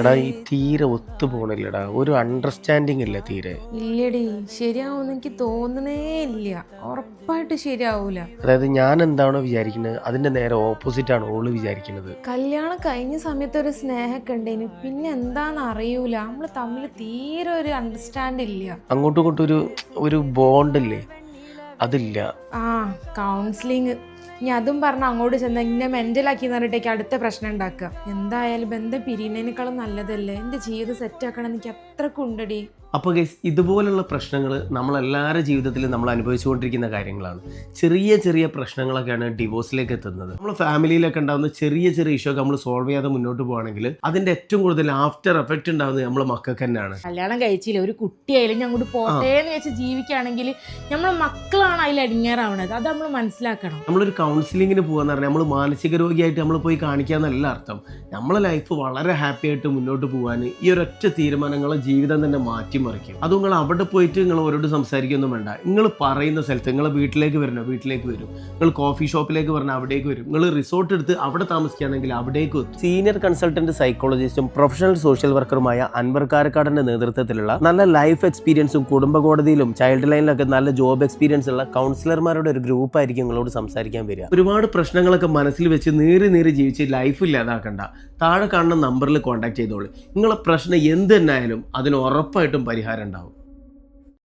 എടാ ഈ തീരെ ഒത്തു പോണില്ലടാ ഒരു അണ്ടർസ്റ്റാൻഡിങ് ഇല്ല തീരെ. ഇല്ലടി ശരിയാവുമെന്ന് എനിക്ക് തോന്നണേ ഇല്ല. ഉറപ്പായിട്ട് ശരിയാവൂല. അതായത് ഞാൻ എന്താണോ വിചാരിക്കുന്നത് അതിന്റെ നേരെ ഓപ്പോസിറ്റ് ആണ് ഓൾ വിചാരിക്കുന്നത്. കല്യാണം കഴിഞ്ഞ സമയത്ത് ഒരു സ്നേഹമൊക്കെ ഉണ്ടേനു. പിന്നെ എന്താന്ന് അറിയൂല. നമ്മൾ തമ്മിൽ തീരെ ഒരു അണ്ടർസ്റ്റാൻഡ് ഇല്ല. അങ്ങോട്ടും ഇങ്ങോട്ടും ഒരു ഒരു ബോണ്ട് ഇല്ലേ? അതില്ല. ആ കൗൺസിലിങ് ഇനി അതും പറഞ്ഞ് അങ്ങോട്ട് ചെന്ന് എന്നെ മെന്റലാക്കി എന്ന് പറഞ്ഞിട്ടേക്ക് അടുത്ത പ്രശ്നം ഉണ്ടാക്കുക. എന്തായാലും ബന്ധം പിരിയുന്നതിനേക്കാളും നല്ലതല്ലേ? എന്റെ ജീവിതം സെറ്റ് ആക്കണം എനിക്ക് അത്രക്കും ഉണ്ടടി. അപ്പോൾ ഗൈസ് ഇതുപോലുള്ള പ്രശ്നങ്ങൾ നമ്മളെല്ലാവരുടെ ജീവിതത്തിലും നമ്മൾ അനുഭവിച്ചുകൊണ്ടിരിക്കുന്ന കാര്യങ്ങളാണ്. ചെറിയ ചെറിയ പ്രശ്നങ്ങളൊക്കെയാണ് ഡിവോഴ്സിലേക്ക് എത്തുന്നത്. നമ്മൾ ഫാമിലിയിലൊക്കെ ഉണ്ടാകുന്ന ചെറിയ ചെറിയ ഇഷ്യൂ ഒക്കെ നമ്മൾ സോൾവ് ചെയ്യാതെ മുന്നോട്ട് പോകുകയാണെങ്കിൽ അതിന്റെ ഏറ്റവും കൂടുതൽ ആഫ്റ്റർ എഫക്റ്റ് ഉണ്ടാകുന്നത് നമ്മൾ മക്കൾക്ക് തന്നെയാണ്. കല്യാണം കഴിച്ചില്ല? ഒരു കുട്ടിയായാലും ഞാൻ അങ്ങോട്ട് പോട്ടേന്ന് വെച്ച് ജീവിക്കുകയാണെങ്കിൽ നമ്മളെ മക്കളാണ് അതിൽ അടിഞ്ഞേറാവണത്. അത് നമ്മൾ മനസ്സിലാക്കണം. നമ്മളൊരു കൗൺസിലിങ്ങിന് പോകാന്ന് പറഞ്ഞാൽ നമ്മൾ മാനസിക രോഗിയായിട്ട് നമ്മൾ പോയി കാണിക്കാന്നല്ല അർത്ഥം. നമ്മളെ ലൈഫ് വളരെ ഹാപ്പി ആയിട്ട് മുന്നോട്ട് പോകാൻ ഈ ഒരൊറ്റ തീരുമാനങ്ങളെ ജീവിതം തന്നെ മാറ്റിമറിക്കും. അത് നിങ്ങൾ അവിടെ പോയിട്ട് നിങ്ങൾ അവരോട് സംസാരിക്കൊന്നും വേണ്ട. നിങ്ങൾ പറയുന്ന സ്ഥലത്ത് നിങ്ങൾ വീട്ടിലേക്ക് വരണോ? വീട്ടിലേക്ക് വരും. നിങ്ങൾ കോഫി ഷോപ്പിലേക്ക് പറഞ്ഞാൽ അവിടേക്ക് വരും. നിങ്ങൾ റിസോർട്ട് എടുത്ത് അവിടെ താമസിക്കുകയാണെങ്കിൽ അവിടേക്ക് വരും. സീനിയർ കൺസൾട്ടന്റ് സൈക്കോളജിസ്റ്റും പ്രൊഫഷണൽ സോഷ്യൽ വർക്കറുമായ അൻവർ കാരക്കാടന്റെ നേതൃത്വത്തിലുള്ള നല്ല ലൈഫ് എക്സ്പീരിയൻസും കുടുംബ കോടതിയിലും ചൈൽഡ് ലൈനിലൊക്കെ നല്ല ജോബ് എക്സ്പീരിയൻസ് ഉള്ള കൗൺസിലർമാരുടെ ഒരു ഗ്രൂപ്പായിരിക്കും നിങ്ങളോട് സംസാരിക്കാൻ വരിക. ഒരുപാട് പ്രശ്നങ്ങളൊക്കെ മനസ്സിൽ വെച്ച് നേരി നേരി ജീവിച്ച് ലൈഫ് ഇല്ലാതാക്കണ്ട താഴെ കാണുന്ന നമ്പറിൽ കോൺടാക്ട് ചെയ്തോളൂ. നിങ്ങളെ പ്രശ്നം എന്ത് അതിന് ഉറപ്പായിട്ടും പരിഹാരം ഉണ്ടാവും.